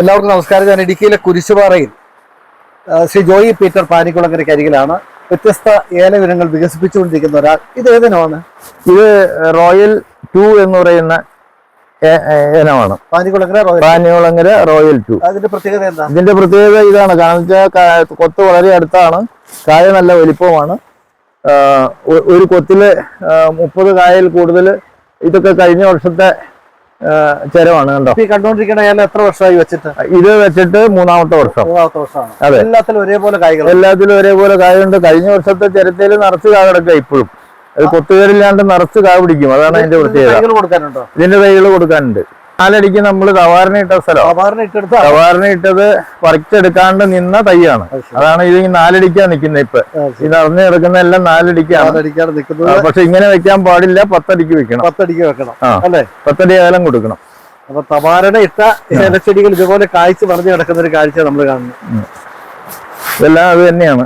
എല്ലാവർക്കും നമസ്കാരം. ഞാൻ ഇടുക്കിയിലെ കുരിശുപാറയിൽ ശ്രീ ജോയി പീറ്റർ പാനിക്കുളങ്ങരയ്ക്ക് അരികിലാണ് വ്യത്യസ്ത ഏലവിനങ്ങൾ വികസിപ്പിച്ചുകൊണ്ടിരിക്കുന്ന ഒരാൾ. ഇത് ഏതിനമാണ് ഇത് റോയൽ ടു എന്ന് പറയുന്ന ഏനമാണ് ഇനമാണ്. Panikkulangara royal two. അതിന്റെ പ്രത്യേകത എന്താ? ഇതിന്റെ പ്രത്യേകത ഇതാണ്. കാരണം വെച്ചാൽ കൊത്ത് വളരെ അടുത്താണ്. കായ നല്ല വലിപ്പമാണ്. ഒരു കൊത്തിൽ മുപ്പത് കായൽ കൂടുതൽ ഇതൊക്കെ കഴിഞ്ഞ വർഷത്തെ ചരമാണ് കണ്ടോ? ഈ കണ്ടുകൊണ്ടിരിക്കുന്ന ഏലം എത്ര വർഷമായി വെച്ചിട്ട്? ഇത് വെച്ചിട്ട് മൂന്നാമത്തെ വർഷം. മൂന്നാമത്തെ വർഷമാണ്. അതെ. എല്ലാത്തിലും ഒരേപോലെ കായ്കൾ എല്ലാത്തിലും ഒരേപോലെ കായുണ്ട്. കഴിഞ്ഞ വർഷത്തെ ചിരട്ടയിൽ നിറച്ച് കായ കിടക്കുക ഇപ്പോഴും. അത് കൊത്തുകേറില്ലാണ്ട് നിറച്ച് കായ പിടിക്കും. അതാണ് അതിന്റെ പ്രത്യേകത. ഇതിന്റെ തൈകൾ കൊടുക്കാനുണ്ട്. നാലടിക്ക് നമ്മൾ കവാറിന് ഇട്ട സ്ഥലം. കവാറിന് ഇട്ടത് പറിച്ചെടുക്കാണ്ട് നിന്ന തൈയാണ് അതാണ് ഇത് നാലടിക്കാ നിക്കുന്നത് ഇപ്പൊ. ഈ നിറഞ്ഞു കിടക്കുന്ന എല്ലാം നാലടിക്കാണ്. പക്ഷെ ഇങ്ങനെ വെക്കാൻ പാടില്ല പത്തടിക്ക് വെക്കണം. പത്തടിക്ക് വെക്കണം. അല്ലേ? പത്തടി അകലം കൊടുക്കണം. അപ്പൊ തവാറയുടെ ഇട്ട ഇലച്ചെടികൾ ഇതുപോലെ കാഴ്ച പറഞ്ഞു കിടക്കുന്ന ഒരു കാഴ്ച നമ്മൾ കാണുന്നു ഇതെല്ലാം അത് തന്നെയാണ്.